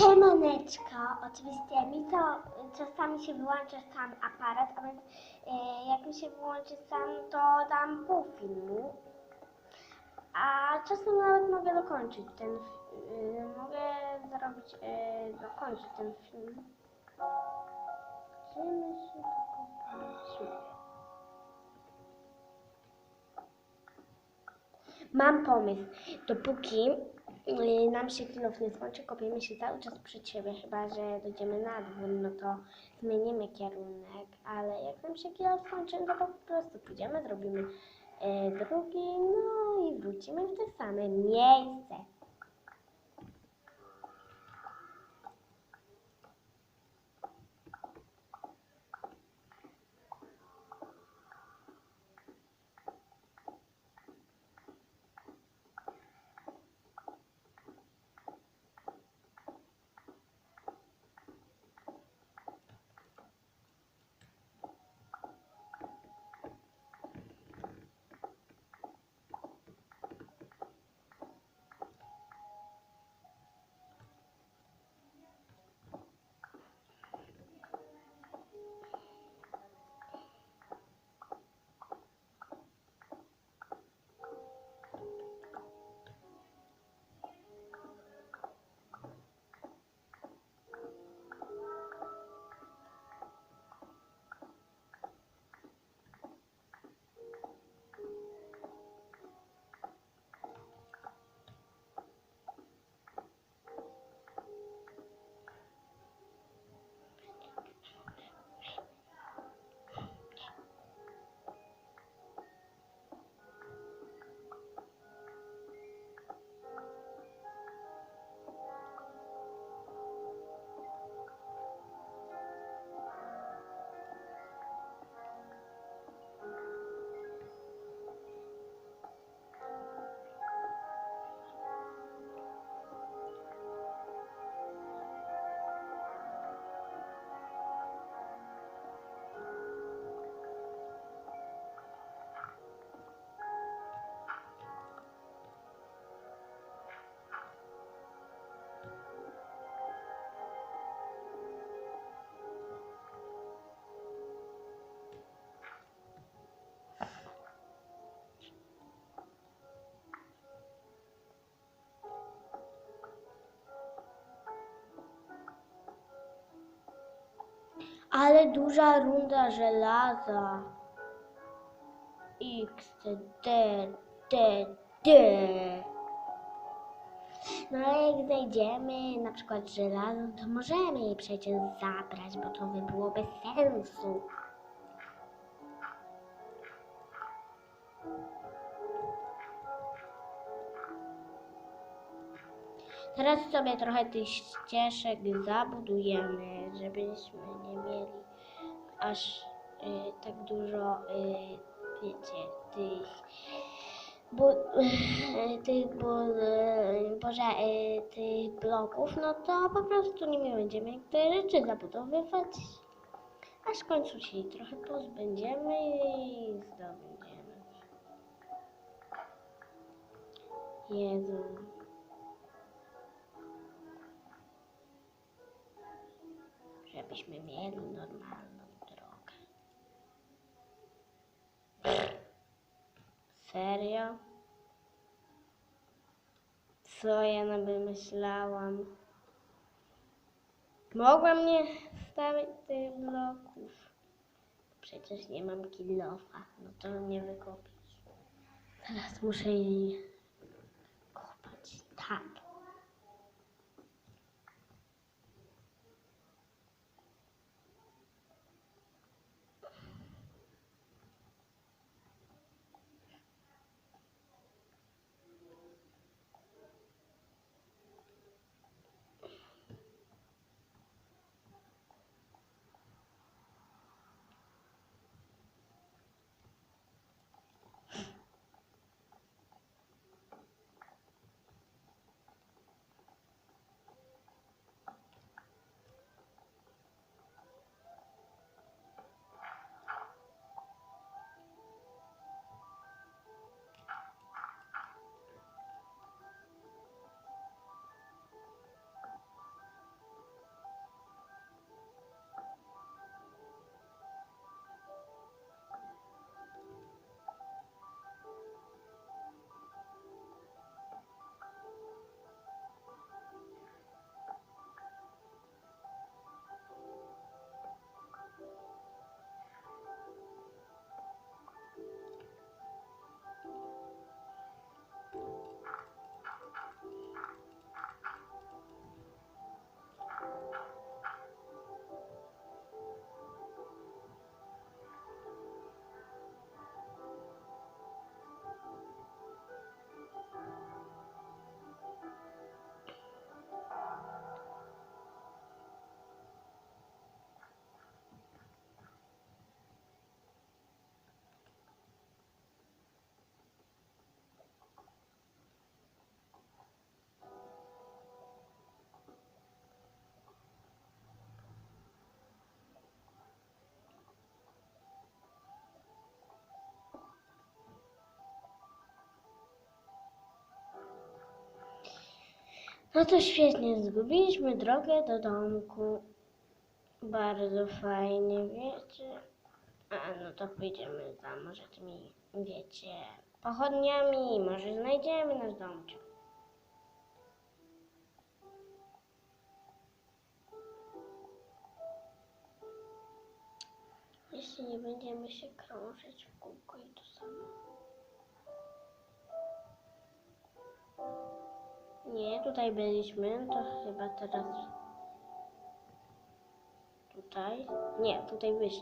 Siemaneczko, oczywiście mi to czasami się wyłącza sam aparat, a więc y, jak mi się wyłączy sam, to dam pół filmu. A czasem nawet mogę dokończyć ten, y, mogę zrobić, y, dokończyć ten film. Gdzie my się dokopaliśmy? Mam pomysł. Dopóki nam się kilof nie skończy, kopiemy się cały czas przed siebie, chyba że dojdziemy na dwór, no to zmienimy kierunek, ale jak nam się kilof skończy, no to po prostu pójdziemy, zrobimy y, drugi, no i wrócimy w to same miejsce. Ale duża runda żelaza. X, D, D, D. No ale jak znajdziemy na przykład żelazo, to możemy je przecież zabrać, bo to by było bez sensu. Teraz sobie trochę tych ścieżek zabudujemy, żebyśmy nie mieli aż y, tak dużo, y, wiecie, tych, bu, tych bu, y, Boże, y, tych bloków, no to po prostu nie będziemy te rzeczy zabudowywać, aż w końcu się trochę pozbędziemy i zdobędziemy. Jezu. Żebyśmy mieli normalną drogę. Serio? Co ja nawet myślałam? Mogłam nie stawiać tych bloków. Przecież nie mam kilofa, no to nie wykopić. Teraz muszę jej kopać. Tak. No to świetnie, zgubiliśmy drogę do domku. Bardzo fajnie, wiecie. A, no to pójdziemy za może tymi, wiecie, pochodniami. Może znajdziemy nasz domczek. Jeśli nie będziemy się krążyć w kółko Nie, tutaj byliśmy, to chyba teraz tutaj. Nie, tutaj wyszli.